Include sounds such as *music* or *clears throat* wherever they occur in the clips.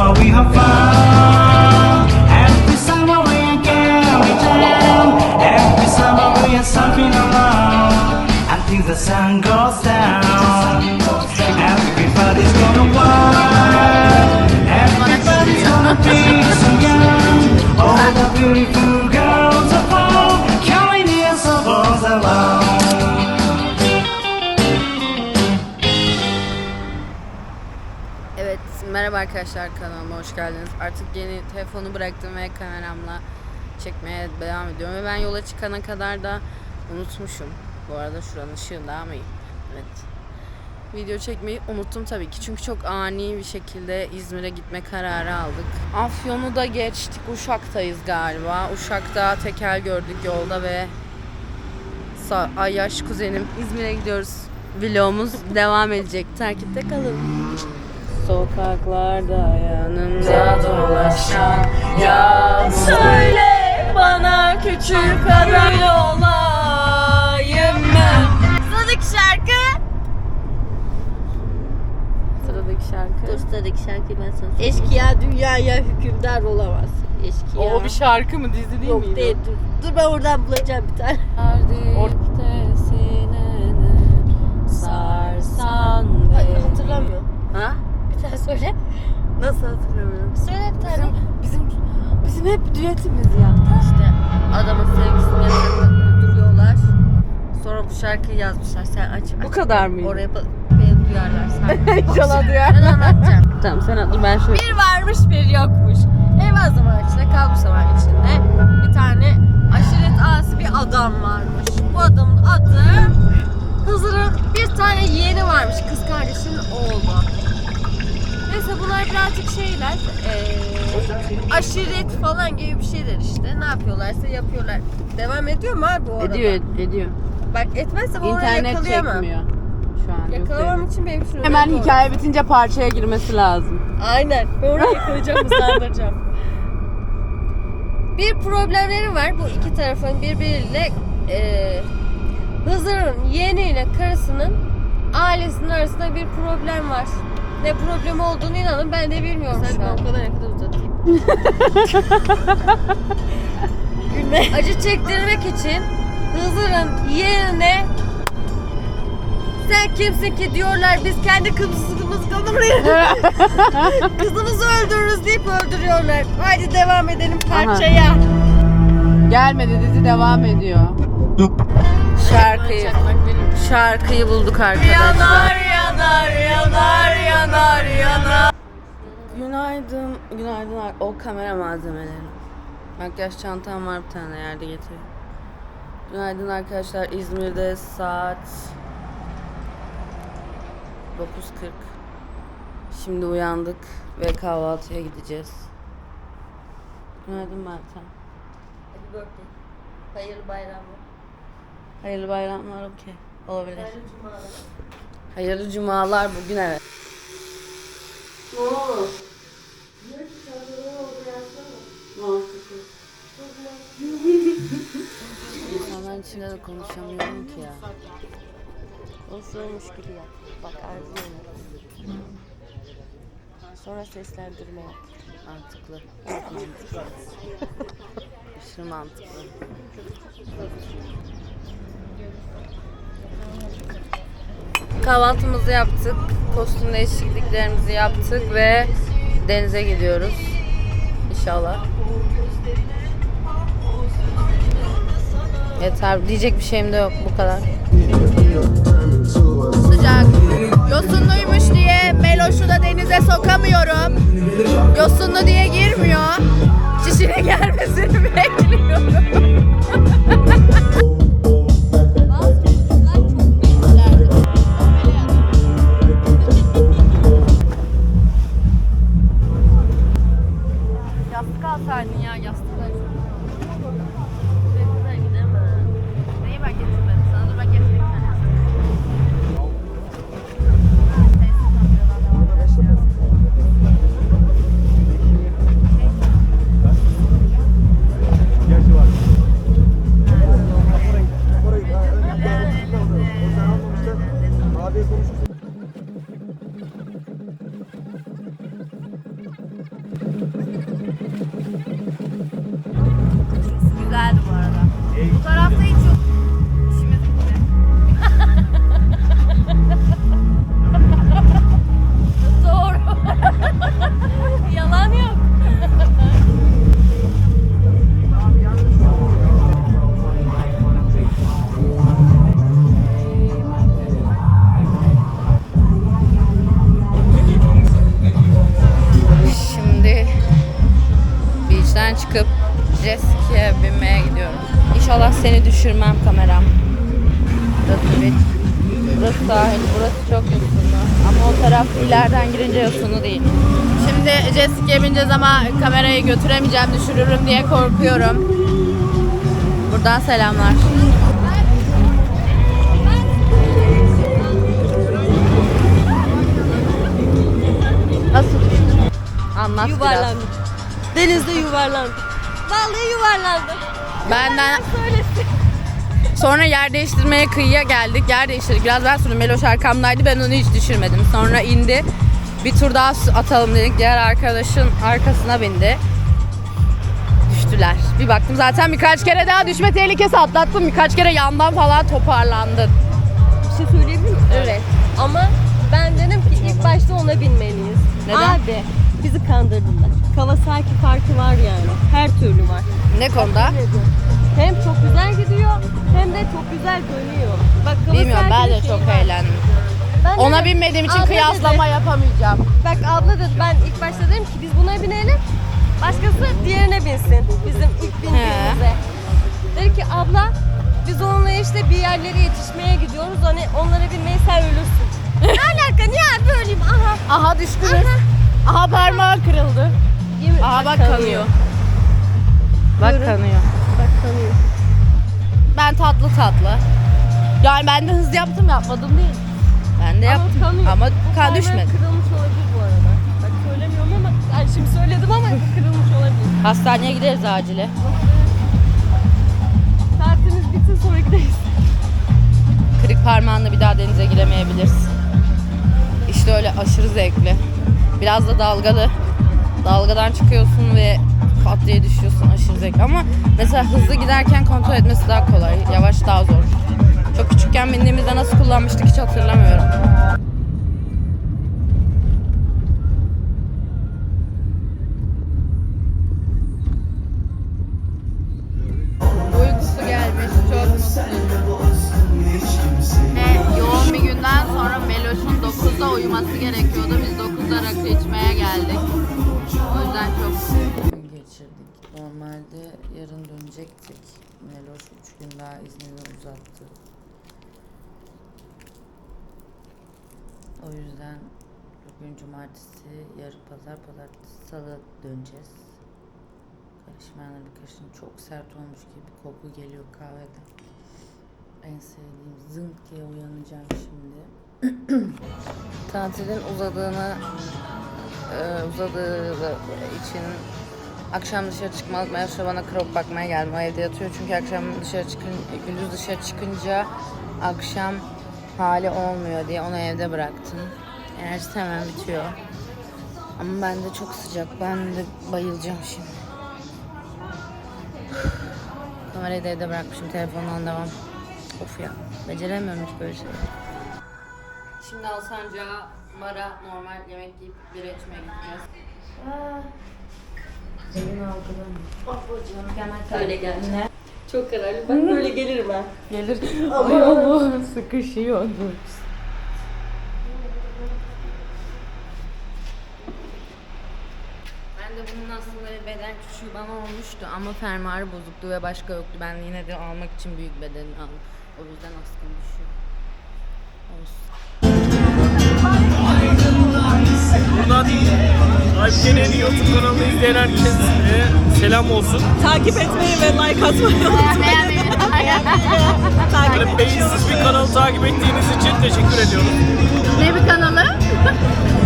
my we? Arkadaşlar kanalıma hoş geldiniz. Artık yeni telefonu bıraktım ve kameramla çekmeye devam ediyorum. Ve ben yola çıkana kadar da unutmuşum. Bu arada şuranın ışığı daha mı iyi? Evet. Video çekmeyi unuttum tabii ki. Çünkü çok ani bir şekilde İzmir'e gitme kararı aldık. Afyon'u da geçtik. Uşak'tayız galiba. Uşak'ta tekel gördük yolda ve Ayyaş kuzenim İzmir'e gidiyoruz. Vlogumuz *laughs* devam edecek. Takipte kalın. Sokaklarda yanımda dolaşan ya söyle bana küçük adam olayım ben. Sıradaki şarkı. Sıradaki şarkı. Dur sıradaki şarkıyı ben sana söyleyeyim. Eşkıya dünyaya hükümdar olamaz. Eşkıya. O bir şarkı mı dizi değil Yok miydi? değil dur. Dur ben oradan bulacağım bir tane. Kardeşte sinene şarkıyı yazmışlar. Sen aç. Bu aç. kadar mıydı? Oraya beni duyarlar sen. *laughs* İnşallah duyar. Ben anlatacağım. Tamam sen dur ben şöyle. Bir varmış bir yokmuş. Eyvah zaman içinde kalmış zaman içinde. Bir tane aşiret ağası bir adam varmış. Bu adamın adı Hızır'ın bir tane yeğeni varmış. Kız kardeşinin oğlu. Neyse bunlar birazcık şeyler. eee, aşiret falan gibi bir şeyler işte. Ne yapıyorlarsa yapıyorlar. Devam ediyor mu abi bu arada? Ediyor ediyor. Bak etmezse bu orayı İnternet yakalayamam. çekmiyor. Şu an yok. Yakalamam için benim şunu Hemen önemli hikaye bitince parçaya girmesi lazım. Aynen. Ben orayı yakalayacağım, hızlandıracağım. Bir problemleri var. Bu iki tarafın birbiriyle e, Hızır'ın yeğeniyle karısının ailesinin arasında bir problem var. Ne problemi olduğunu inanın ben de bilmiyorum şu an. kadar ne kadar uzatayım. *laughs* *laughs* Acı çektirmek için Hızır'ın yeğenine sen kimsin ki diyorlar biz kendi kızımız *laughs* Kızımızı öldürürüz deyip öldürüyorlar. Haydi devam edelim parçaya. Gelmedi dizi devam ediyor. Şarkıyı şarkıyı bulduk arkadaşlar. yanar yanar yanar yanar. Günaydın, günaydın ar- o kamera malzemeleri. Makyaj çantam var bir tane yerde getiriyor. Günaydın arkadaşlar. İzmir'de saat 9.40. Şimdi uyandık ve kahvaltıya gideceğiz. Günaydın Meltem. Happy birthday. Hayırlı bayramlar. Hayırlı bayramlar okey. Olabilir. Hayırlı cumalar. Hayırlı cumalar bugün evet. İnsanların içinde de konuşamıyorum ki ya. Olsunmuş gibi yap. Bak yap. Sonra seslendirme yap. Mantıklı. Çok mantıklı. Aşırı mantıklı. Kahvaltımızı yaptık. Kostüm değişikliklerimizi yaptık ve denize gidiyoruz. İnşallah. Yeter. Diyecek bir şeyim de yok. Bu kadar. sıcak. Yosunluymuş diye Meloş'u da denize sokamıyorum. Yosunlu diye girmiyor. Çişine gelmesini *laughs* bekliyorum. *laughs* götüremeyeceğim, düşürürüm diye korkuyorum. Buradan selamlar. Nasıl düştün? Anlat biraz. Yuvarlandım. Denizde yuvarlandım. Vallahi yuvarlandım. Benden Söylesin. Sonra yer değiştirmeye kıyıya geldik. Yer değiştirdik. Biraz ben sürdüm. Meloş arkamdaydı. Ben onu hiç düşürmedim. Sonra indi. Bir tur daha atalım dedik. Diğer arkadaşın arkasına bindi. Düştüler. Bir baktım zaten birkaç kere daha düşme tehlikesi atlattım. Birkaç kere yandan falan toparlandın. Bir şey söyleyebilir miyim? Evet. Ama ben dedim ki ilk başta ona binmeliyiz. Neden? Abi bizi kandırdılar. Kawasaki farkı var yani. Her türlü var. Ne konuda? Hem çok güzel gidiyor hem de çok güzel dönüyor. Bak Bilmiyorum ben de çok var. eğlendim. Ben Ona dedim, binmediğim için kıyaslama dedi, yapamayacağım. Bak abla dedi ben ilk başta dedim ki biz buna binelim. Başkası diğerine binsin. Bizim ilk bindiğimize. Dedi ki abla biz onunla işte bir yerlere yetişmeye gidiyoruz. Hani onlara binmeyi sen ölürsün. *laughs* ne alaka niye abi öleyim? Aha. Aha düştünüz. Aha parmağı kırıldı. Yemin- Aha bak kanıyor. Bak Buyurun. kanıyor. Bak kanıyor. Ben tatlı tatlı. Yani ben de hız yaptım yapmadım değil. Ben de Ama yaptım. kanıyor. Ama Bu kan parmağı düşmedi. kırılmış olabilir bu arada. Bak söylemiyorum ama ama kırılmış olabilir. Hastaneye gideriz acile. Saatimiz bitsin sonra gideriz. Kırık parmağınla bir daha denize giremeyebilirsin. İşte öyle aşırı zevkli. Biraz da dalgalı. Dalgadan çıkıyorsun ve pat diye düşüyorsun aşırı zevkli. Ama mesela hızlı giderken kontrol etmesi daha kolay. Yavaş daha zor. Çok küçükken bindiğimizde nasıl kullanmıştık hiç hatırlamıyorum. Meloş 3 gün daha iznini uzattı. O yüzden bugün cumartesi, yarın pazar, pazartesi, salı döneceğiz. Karışmayanlar bir karışım çok sert olmuş gibi koku geliyor kahveden. En sevdiğim zınk diye uyanacağım şimdi. *clears throat* Tatilin uzadığını e, uzadığı için akşam dışarı çıkmalık Mersa bana krop bakmaya geldim. O evde yatıyor çünkü akşam dışarı çıkın gündüz dışarı çıkınca akşam hali olmuyor diye onu evde bıraktım. Enerjisi hemen bitiyor. Ama ben de çok sıcak. Ben de bayılacağım şimdi. Kamerayı da evde bırakmışım. Telefondan devam. Of ya. Beceremiyorum hiç böyle şeyleri. Şimdi Alsancak'a bara normal yemek yiyip bira içmeye gideceğiz. Babacığım mükemmel Öyle geldi. Çok kararlı. Bak böyle gelirim ha. Gelir. *laughs* Ay Allah'ım sıkışıyordu. Ben de bunun aslında bir beden küçüğü bana olmuştu ama fermuarı bozuktu ve başka yoktu. Ben yine de almak için büyük bedenini aldım. O yüzden askım düşüyor. Olsun. Buradan Alpke'nin YouTube kanalını izleyen herkese selam olsun. Takip etmeyi ve like atmayı Böyle beyinsiz bir kanalı takip ettiğiniz için teşekkür ediyorum. Ne bir kanalı?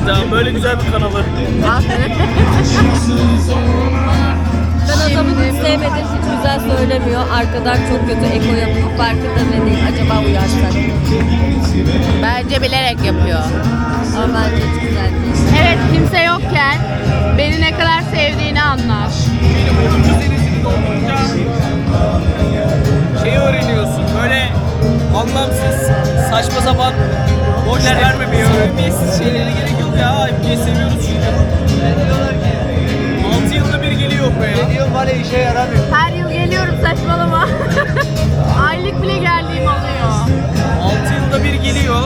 Daha böyle güzel bir kanalı. Ben *laughs* adamı sevmedim. Hiç güzel söylemiyor. Arkadan çok kötü eko yapıyor. Farkında bile değil. Acaba uyarsak. Bence bilerek yapıyor. Ama bence hiç güzel değil. Evet kimse yokken beni ne kadar sevdiğini anlar. Şeyi öğreniyorsun böyle anlamsız, saçma sapan boş vermemeyi öğrenmeyesin şeylere gerek yok ya. Alpke'yi seviyoruz çünkü. Bir geliyor buraya. Ne diyorum var ya işe yaramıyor. Her yıl geliyorum saçmalama. *laughs* Aylık bile geldiğim oluyor. 6 yılda bir geliyor.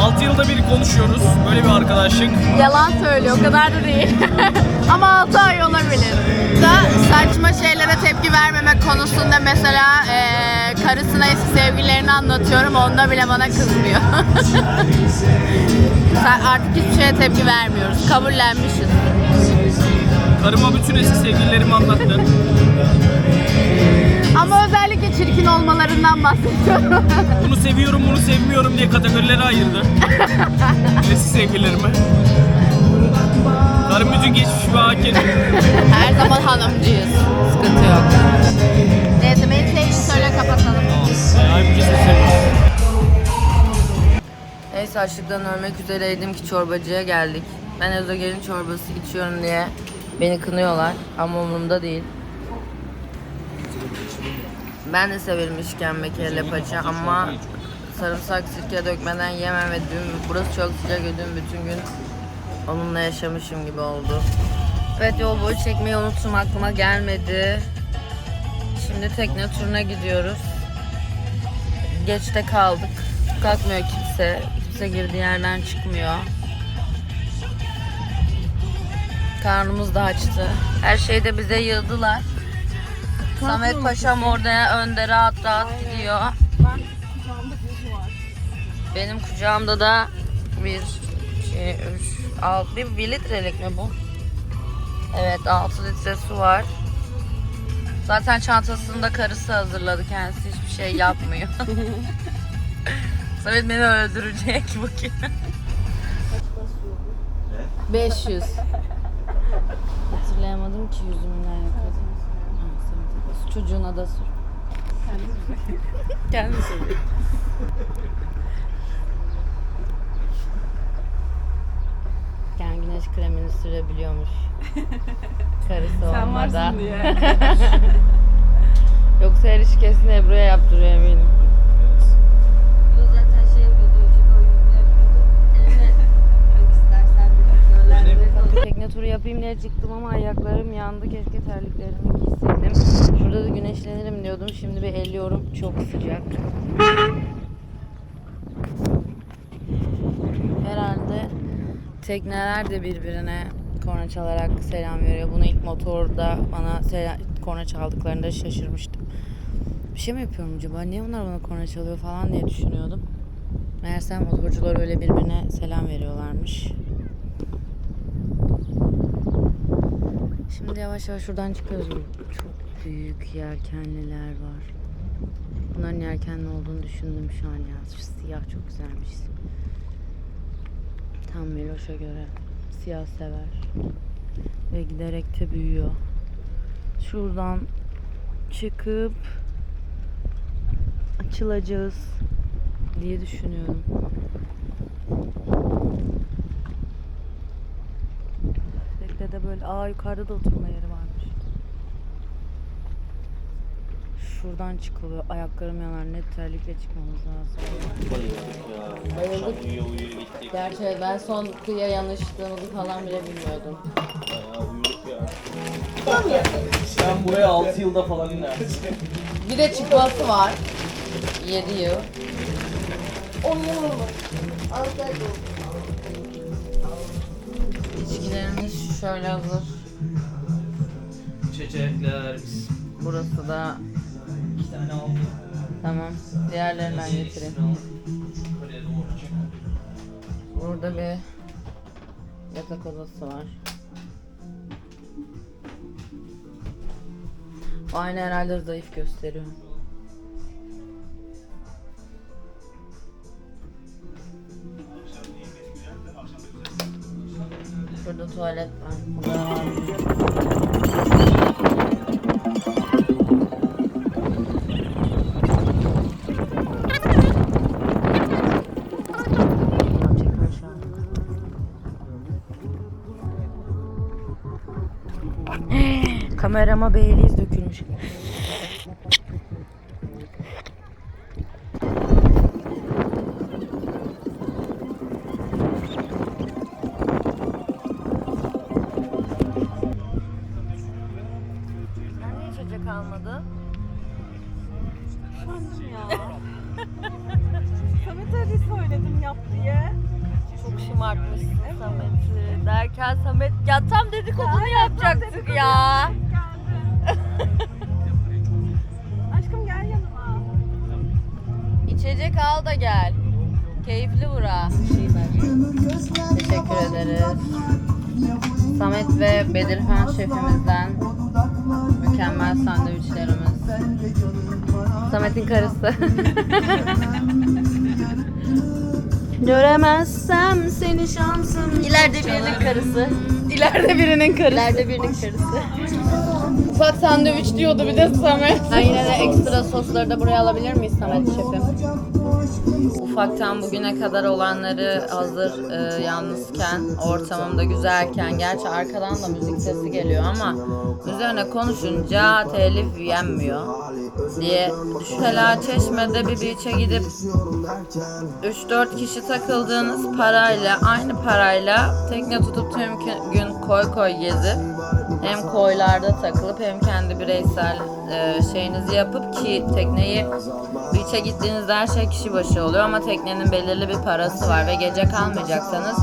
6 yılda bir konuşuyoruz. Böyle bir arkadaşlık. Yalan söylüyor, o kadar da değil. *laughs* Ama 6 ay olabilir. Da saçma şeylere tepki vermemek konusunda mesela eee karısına eski sevgililerini anlatıyorum, onda bile bana kızmıyor. *laughs* Artık hiçbir şeye tepki vermiyoruz, kabullenmişiz. Karıma bütün eski sevgililerimi anlattı. Ama özellikle çirkin olmalarından bahsediyorum. *laughs* Bunu seviyorum, bunu sevmiyorum diye kategorilere ayırdı. *laughs* eski sevgililerimi. Karım bütün geçmiş ve hakim. Her zaman hanımcıyız, sıkıntı yok. Neyse beni sevdiğini söyle kapatalım. Halbuki seviyorum. Neyse açlıktan ölmek üzereydim ki çorbacıya geldik. Ben ezogelin çorbası içiyorum diye beni kınıyorlar ama umurumda değil. Ben de severim işkembe kelle paça ama sarımsak sirke dökmeden yemem ve dün burası çok sıcak dün bütün gün onunla yaşamışım gibi oldu. Evet yol boyu çekmeyi unuttum aklıma gelmedi. Şimdi tekne turuna gidiyoruz. Geçte kaldık. Kalkmıyor kimse. Kimse girdiği yerden çıkmıyor. Karnımız da açtı. Her şeyde bize yığdılar. Samet Paşam orada önde rahat rahat gidiyor. Benim kucağımda da bir şey, üç, alt, bir, bir litrelik mi bu? Evet 6 litre su var. Zaten çantasını da karısı hazırladı. Kendisi hiçbir şey yapmıyor. *laughs* Samet beni öldürecek bugün. 500. Hatırlayamadım ki yüzümün nerede kadın. Çocuğuna da sür. Kendi sür. Yani güneş kremini sürebiliyormuş. Karısı olmadan. *laughs* Yoksa her işi kesin Ebru'ya yaptırıyor eminim. zaten şey yapıyordu, ucuna oyun yapıyordu. Eline yok istersen bir söyler. Tekne çıktım ama ayaklarım yandı. Keşke terliklerimi giyseydim. Şurada da güneşlenirim diyordum. Şimdi bir elliyorum. Çok sıcak. Herhalde tekneler de birbirine korna çalarak selam veriyor. Bunu ilk motorda bana selam, korna çaldıklarında şaşırmıştım. Bir şey mi yapıyorum acaba? Niye onlar bana korna çalıyor falan diye düşünüyordum. Meğersem motorcular öyle birbirine selam veriyorlarmış. Şimdi yavaş yavaş şuradan çıkıyoruz. Çok büyük yelkenliler var. Bunların yelkenli olduğunu düşündüm şu an ya. Şu siyah çok güzelmiş. Tam Miloş'a göre. Siyah sever. Ve giderek de büyüyor. Şuradan çıkıp açılacağız diye düşünüyorum. Teknede böyle aa yukarıda da oturma yeri varmış. Şuradan çıkılıyor. Ayaklarım yanar. Net terlikle çıkmamız lazım. Bayıldık. Gerçi ben son kıyıya yanıştığımızı falan bile bilmiyordum. Ben buraya 6 yılda falan inerdim. Bir de çıkması var. 7 yıl. İçkilerimiz şöyle hazır. Çiçekler, Burası da iki tane aldım. tamam. Diğerlerini ben getireyim. Burada bir yatak odası var. Aynı herhalde zayıf gösteriyor. Tuvalet var. Kamerama Baileys İçecek al da gel. Keyifli bura. Teşekkür ederiz. Samet ve Bedirhan şefimizden mükemmel sandviçlerimiz. Samet'in karısı. *laughs* Göremezsem seni şansım. İleride birinin karısı. İleride birinin karısı. İleride birinin karısı. Ufak sandviç diyordu bir de Samet. Ben yine de ekstra sosları da buraya alabilir miyiz Samet şefim? Ufaktan bugüne kadar olanları hazır e, yalnızken, ortamım da güzelken, gerçi arkadan da müzik sesi geliyor ama üzerine konuşunca telif yenmiyor diye. Mesela Çeşme'de bir beach'e gidip 3-4 kişi takıldığınız parayla, aynı parayla tekne tutup tüm gün koy koy gezip hem koylarda takılıp hem kendi bireysel e, şeyinizi yapıp ki tekneyi beach'e gittiğinizde her şey kişi başı oluyor ama teknenin belirli bir parası var ve gece kalmayacaksanız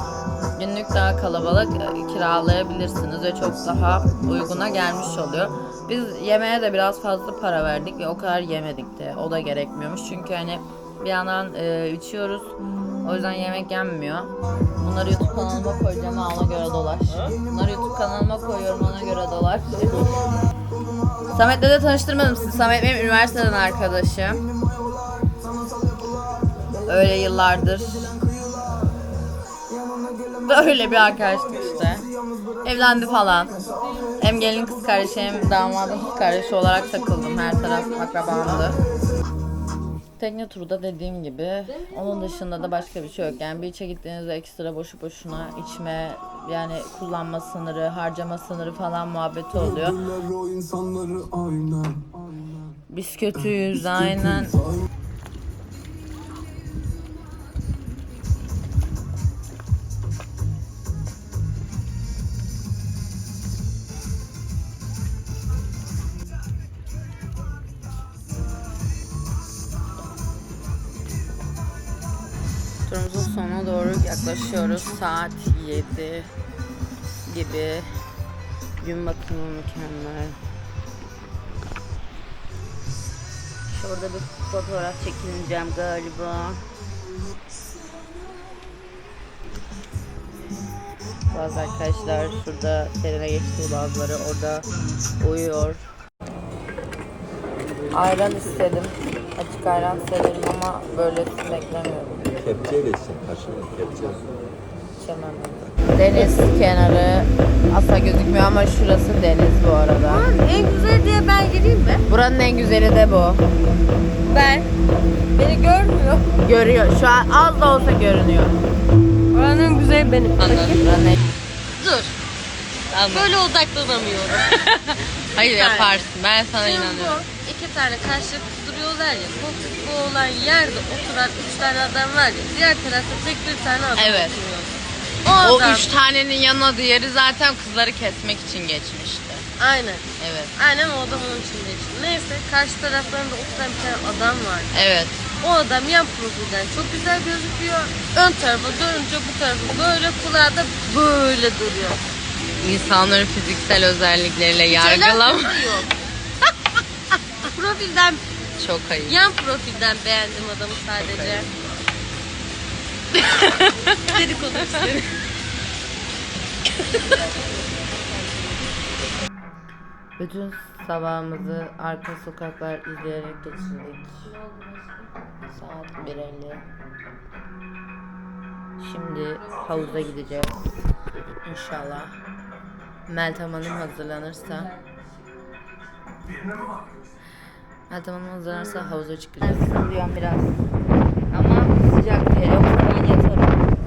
günlük daha kalabalık e, kiralayabilirsiniz ve çok daha uyguna gelmiş oluyor. Biz yemeğe de biraz fazla para verdik ve o kadar yemedik de. O da gerekmiyormuş. Çünkü hani bir yandan e, içiyoruz. O yüzden yemek yenmiyor. Bunları YouTube kanalıma koyacağım ona göre dolaş. Bunları YouTube kanalıma koyuyorum ona göre dolaş. Samet'le de tanıştırmadım sizi. Samet benim üniversiteden arkadaşım. Öyle yıllardır. Böyle bir arkadaşlık işte. Evlendi falan. Hem gelin kız kardeşi hem damadın kız kardeşi olarak takıldım. Her taraf akrabamdı. Tekne turu da dediğim gibi onun dışında da başka bir şey yok. Yani beach'e gittiğinizde ekstra boşu boşuna içme yani kullanma sınırı, harcama sınırı falan muhabbeti oluyor. Biz kötüyüz aynen. Turumuzun sonuna doğru yaklaşıyoruz. Saat 7 gibi. Gün batımı mükemmel. Şurada bir fotoğraf çekineceğim galiba. Bazı arkadaşlar şurada terine geçti bazıları orada uyuyor. Ayran istedim. Açık ayran severim ama böylesini beklemiyorum. Kepçeyle içsin, kaşıkla kepçe. İçemem. Deniz kenarı asla gözükmüyor ama şurası deniz bu arada. En güzel diye ben gireyim mi? Buranın en güzeli de bu. Ben. Beni görmüyor. Görüyor. Şu an az da olsa görünüyor. Oranın en güzeli benim. Anladım. Buranın en- Dur. Böyle odaklanamıyorum. *laughs* Hayır yaparsın. Ben sana Şimdi inanıyorum. bu tane karşılıklı duruyorlar ya. Koltuklu olan yerde oturan üç tane adam var ya. Diğer tarafta tek bir tane adam Evet. oturuyor. O, O adam. üç tanenin yanına diğeri zaten kızları kesmek için geçmişti. Aynen. Evet. Aynen o adam onun için geçti. Neyse karşı taraflarında oturan bir tane adam var. Evet. O adam yan profilden çok güzel gözüküyor. Ön tarafa dönünce bu tarafı böyle kulağı da böyle duruyor. İnsanların fiziksel özellikleriyle Şeyler yargılama. yok. Profilden, Çok ayıp. yan profilden beğendim adamı sadece. *laughs* Dedikodu istedim. *laughs* Bütün sabahımızı arka sokaklar izleyerek geçirdik. Saat 1.50. Şimdi havuza gideceğiz. İnşallah. Meltem Hanım hazırlanırsa. Meltem Hanım hazırlanırsa havuza çıkacağız. Diyorum biraz. Ama sıcak diye yoksa ben yatarım.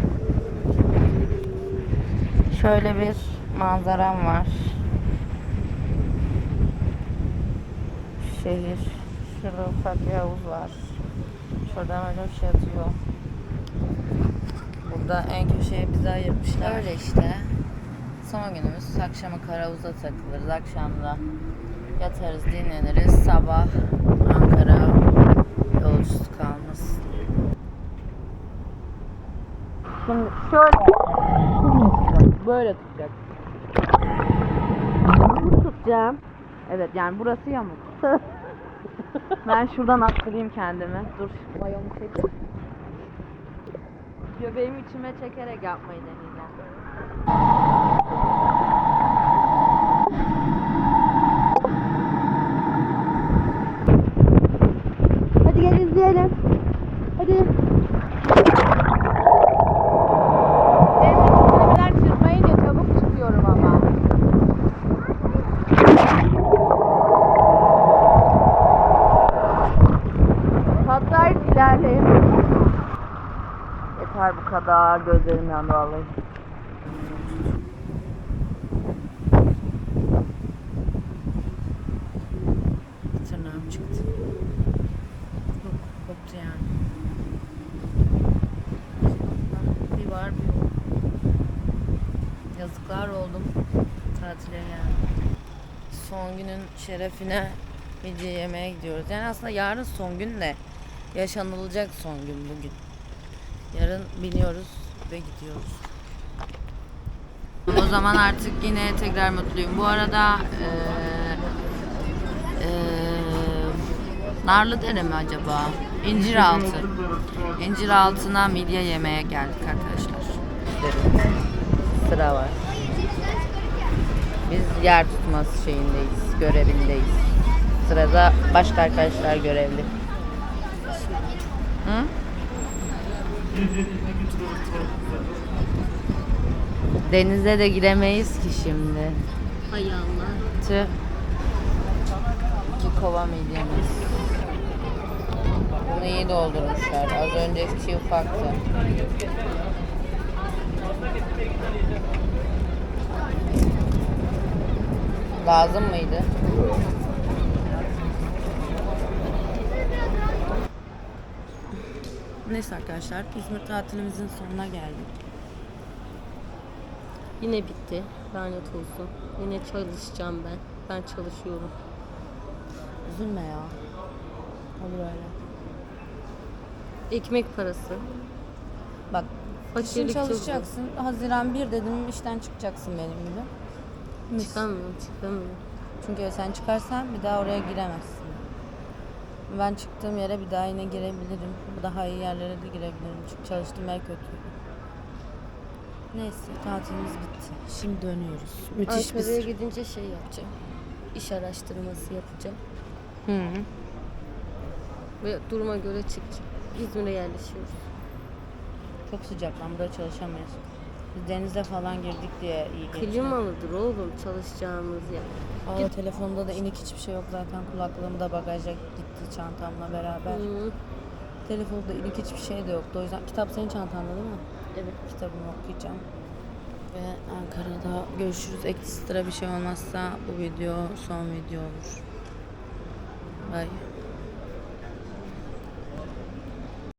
Şöyle bir manzaram var. şehir. Şurada ufak bir havuz var. Şuradan öyle bir şey atıyor. Burada en köşeye bizi ayırmışlar. Öyle işte. Son günümüz. Akşama karavuzda takılırız. Akşamda yatarız, dinleniriz. Sabah Ankara yolcusu kalmasın. Şimdi şöyle. Böyle tutacak. tutacağım. Evet yani burası yamuk. *laughs* ben şuradan attırayım kendimi. Dur mayomu çek. Göbeğimi içime çekerek yapmayı deneyeceğim. Kadar. Gözlerim yandı vallahi. Tırnağım çıktı. Yok, koptu yani. Bir var bir. Yazıklar oldum. Tatile geldim. Son günün şerefine midye yemeğe gidiyoruz. Yani aslında yarın son gün de yaşanılacak son gün bugün. Yarın biniyoruz ve gidiyoruz. O zaman artık yine tekrar mutluyum. Bu arada eee eee Narlıdere mi acaba? İnciraltı. İnciraltı'na midye yemeye geldik arkadaşlar. Sıra var. Biz yer tutması şeyindeyiz, görevindeyiz. Sırada başka arkadaşlar görevli. Hı? Denize de giremeyiz ki şimdi. Hay Allah. Tüh. İki kova midyemiz. Bunu iyi doldurmuşlar. Az önceki ufaktı. Lazım mıydı? Neyse arkadaşlar İzmir tatilimizin sonuna geldik. Yine bitti. Lanet olsun. Yine çalışacağım ben. Ben çalışıyorum. Üzülme ya. Olur öyle. Ekmek parası. Bak Kışın Fakirlik zor. çalışacaksın. Haziran 1 dedim işten çıkacaksın benim gibi. Mis. Çıkamıyorum, çıkamıyorum. Çünkü sen çıkarsan bir daha oraya giremezsin. Ben çıktığım yere bir daha yine girebilirim. Daha iyi yerlere de girebilirim. Çünkü çalıştığım yer kötüydü. Neyse tatilimiz bitti. Şimdi dönüyoruz. Müthiş bir Ankara'ya gidince şey yapacağım. İş araştırması yapacağım. Hı -hı. Ve duruma göre çıkacağım. İzmir'e yerleşiyoruz. Çok sıcak lan burada çalışamayız. Biz denize falan girdik diye iyi geçti. Klimalıdır oğlum çalışacağımız yer. Valla telefonda da inik hiçbir şey yok zaten. Kulaklığım da bagaja gitti çantamla beraber. Hı, Telefonda inik hiçbir şey de yoktu. O yüzden kitap senin çantanda değil mi? evet. Kitabımı okuyacağım. Ve Ankara'da görüşürüz. Ekstra bir şey olmazsa bu video son video olur. Bye.